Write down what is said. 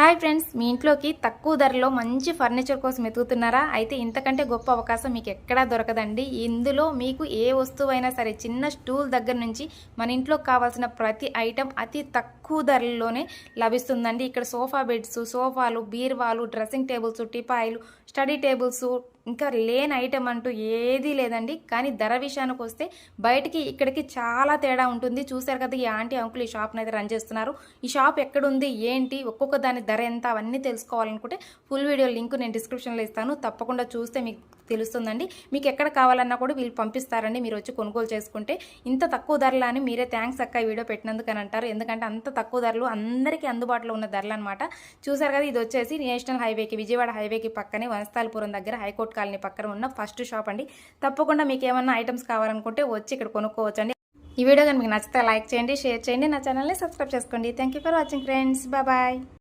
Hi friends మీ ఇంట్లోకి తక్కువ ధరలో మంచి ఫర్నిచర్ కోసం ఎతుకుతున్నారా అయితే ఇంతకంటే గొప్ప అవకాశం మీకు ఎక్కడా దొరకదండి. ఇందులో మీకు ఏ వస్తువైనా సరే చిన్న స్టూల్ దగ్గర నుంచి మన ఇంట్లో కావాల్సిన ప్రతి ఐటెం అతి తక్కువ ధరల్లోనే లభిస్తుందండి. ఇక్కడ సోఫా బెడ్స్ సోఫాలు బీర్వాలు డ్రెస్సింగ్ టేబుల్స్ టిపాయిలు స్టడీ టేబుల్స్ ఇంకా లేని ఐటెం అంటూ ఏదీ లేదండి. కానీ ధర విషయానికి వస్తే బయటికి ఇక్కడికి చాలా తేడా ఉంటుంది. చూశారు కదా ఈ ఆంటీ అంకుల్ ఈ షాప్ని అయితే రన్ చేస్తున్నారు. ఈ షాప్ ఎక్కడుంది ఏంటి ఒక్కొక్క దాని ధర ఎంత అవన్నీ తెలుసుకోవాలనుకుంటే ఫుల్ వీడియో లింక్ నేను డిస్క్రిప్షన్లో ఇస్తాను. తప్పకుండా చూస్తే మీకు తెలుస్తుందండి. మీకు ఎక్కడ కావాలన్నా కూడా వీళ్ళు పంపిస్తారండి. మీరు వచ్చి కొనుగోలు చేసుకుంటే ఇంత తక్కువ ధరలు అని మీరే థ్యాంక్స్ అక్క వీడియో పెట్టినందుకు అని అంటారు. ఎందుకంటే అంత తక్కువ ధరలు అందరికీ అందుబాటులో ఉన్న ధరలు అనమాట చూసారు కదా ఇది వచ్చేసి నేషనల్ హైవేకి విజయవాడ హైవేకి పక్కనే వనస్థాలపురం దగ్గర హైకోర్టు కాలనీ పక్కన ఉన్న ఫస్ట్ షాప్ అండి. తప్పకుండా మీకు ఏమన్నా ఐటమ్స్ కావాలనుకుంటే వచ్చి ఇక్కడ కొనుక్కోవచ్చండి. ఈ వీడియో కానీ మీకు నచ్చితే లైక్ చేయండి షేర్ చేయండి. నా ఛానల్ని సబ్స్క్రైబ్ చేసుకోండి. Thank you for watching friends bye